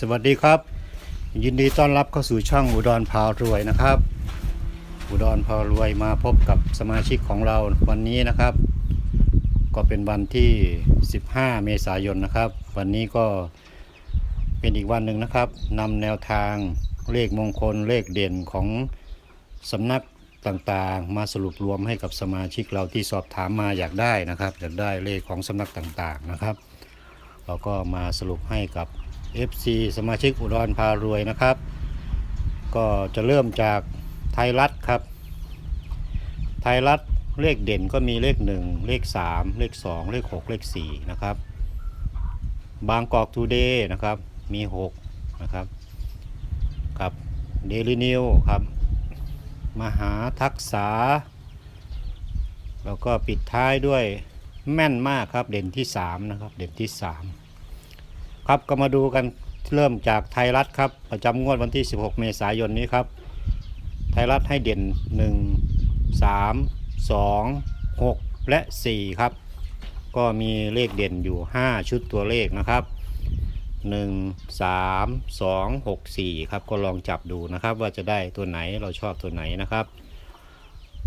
สวัสดีครับ ยินดีต้อนรับเข้าสู่ช่องอุดรพารวยนะครับ อุดรพารวยมาพบกับสมาชิกของเราวันนี้นะครับ ก็เป็นวันที่ 15 เมษายนนะครับ วันนี้ก็เป็นอีกวันหนึ่งนะครับนำแนวทางเลขมงคลเลขเด่นของสำนักต่างๆ มาสรุปรวมให้กับสมาชิกเราที่สอบถามมาอยากได้นะครับอยากได้เลขของสำนักต่างๆนะครับ เราก็มาสรุปให้กับ FC สมาชิกอุดรพารวยนะครับ ก็จะเริ่มจากไทยรัฐครับ ไทยรัฐเลขเด่นก็มีเลข 1 เลข 3 เลข 2 เลข 6 เลข 4 นะครับ บางกอกทูเดย์นะครับมี 6 นะครับกับเดลินิวครับ มหาทักษา แล้วก็ปิดท้ายด้วยแม่นมากครับเด่นที่ 3 นะครับ เด่นที่ 3 ครับก็มาดูกันเริ่มจากไทยรัฐครับ ประจำงวดวันที่ 16 เมษายนนี้ครับ ไทยรัฐให้เด่น 1 3 2 6 และ 4 ครับ ก็มีเลขเด่นอยู่ 5 ชุดตัวเลขนะครับ 1 3 2 6 4 ครับ ก็ลองจับดูนะครับว่าจะได้ตัวไหนเราชอบตัวไหนนะครับ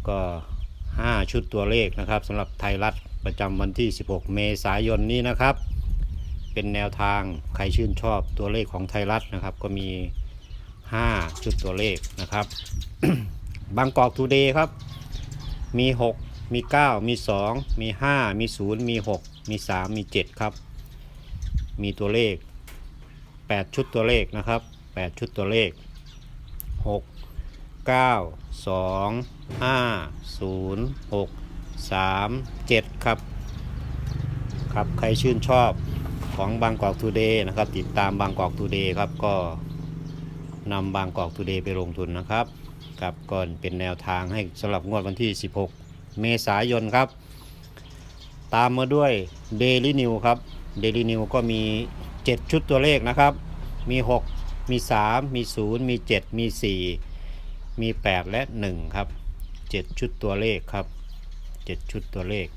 ก็ 5 ชุดตัวเลขนะครับสำหรับไทยรัฐประจำวันที่ 16 เมษายนนี้นะครับ เป็นแนวทางใครชื่นชอบตัวเลขของไทยรัฐนะครับ ก็มี 5 ชุดตัวเลขนะครับ บางกอกทูเดย์ครับ มี 6 มี 9 มี 2 มี 5 มี 0 มี 6 มี 3 มี 7 ครับ มีตัวเลข 8 ชุดตัวเลขนะครับ 8 ชุดตัวเลข 6 9 2 5 0 6 3 7 ครับ ครับ ใครชื่นชอบ ของบางกอกทูเดย์นะครับ ติดตามบางกอกทูเดย์ครับก็นำบางกอกทูเดย์ไปลงทุนนะครับครับก่อนเป็นแนวทางให้สำหรับงวดวันที่ 16 เมษายนครับ ตามมาด้วย Daily New ครับ Daily New ก็มี 7 ชุดตัวเลขนะครับ มี 6 มี 3 มี 0 มี 7 มี 4 มี 8 และ 1 ครับ 7 ชุดตัวเลขครับ 7 ชุดตัวเลข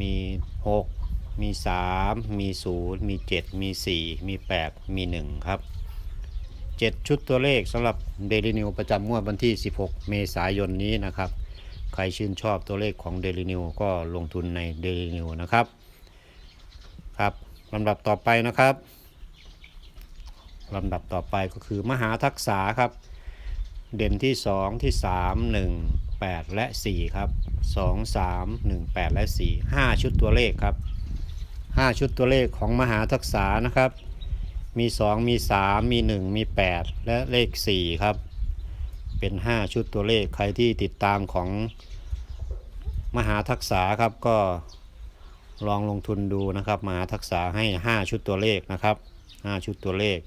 มี 6 มี 3 มี 0 มี 7 มี 4 มี 8 มี 1 ครับ 7 ชุดตัวเลขสำหรับ Daily New ประจำงวดวันที่ 16 เมษายนนี้นะครับ ใครชื่นชอบตัวเลขของ Daily New ก็ลงทุนใน Daily New นะครับ ครับลำดับต่อไปนะครับลำดับต่อไปก็คือมหาทักษาครับ เด่นที่ 2 ที่ 3 1 8 และ 4 ครับ 2 3 1 8 และ 4 5 ชุดตัวเลขครับ 5 ชุดตัวเลขของมหาทักษานะครับ มี 2 มี 3 มี 1 มี 8 และเลข 4 ครับ เป็น 5 ชุดตัวเลขใครที่ติดตามของมหาทักษาครับก็ลองลงทุนดูนะครับ มหาทักษาให้ 5 ชุดตัวเลขนะครับ 5 ชุดตัวเลข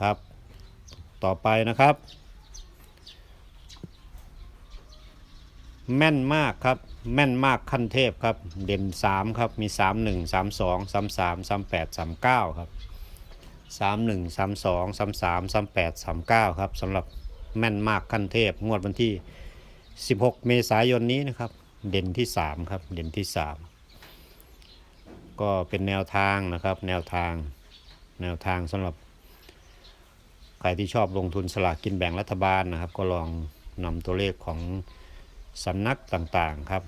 ครับ ต่อไปนะครับ แม่นมากครับ แม่นมากขั้นเทพครับ เด่น 3 ครับ มี 3 1 3 2 3 3 3 8 3 9 ครับ 3 1 3 2 3 3 3 8 3 9 ครับสำหรับแม่นมากขั้นเทพ งวดวันที่ 16 เมษายนนี้นะครับ เด่นที่ 3 ครับ เด่นที่ 3 ก็เป็นแนวทางนะครับ แนวทาง แนวทางสำหรับใครที่ชอบลงทุนสลากกินแบ่งรัฐบาลนะครับ ก็ลองนำตัวเลขของสำนักต่างๆครับ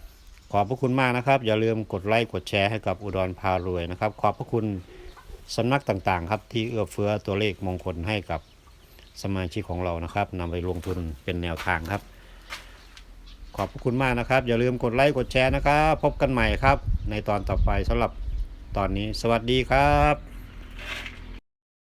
ขอบพระคุณมากนะครับ อย่าลืมกดไลค์กดแชร์ให้กับอุดรพารวยนะครับ ขอบพระคุณสำนักต่างๆ ครับที่เอื้อเฟื้อตัวเลขมงคลให้กับสมาชิกของเรานะครับนำไปลงทุนเป็นแนวทางครับ ขอบพระคุณมากนะครับ อย่าลืมกดไลค์กดแชร์นะครับพบกันใหม่ครับ ในตอนต่อไปสำหรับตอนนี้ สวัสดีครับ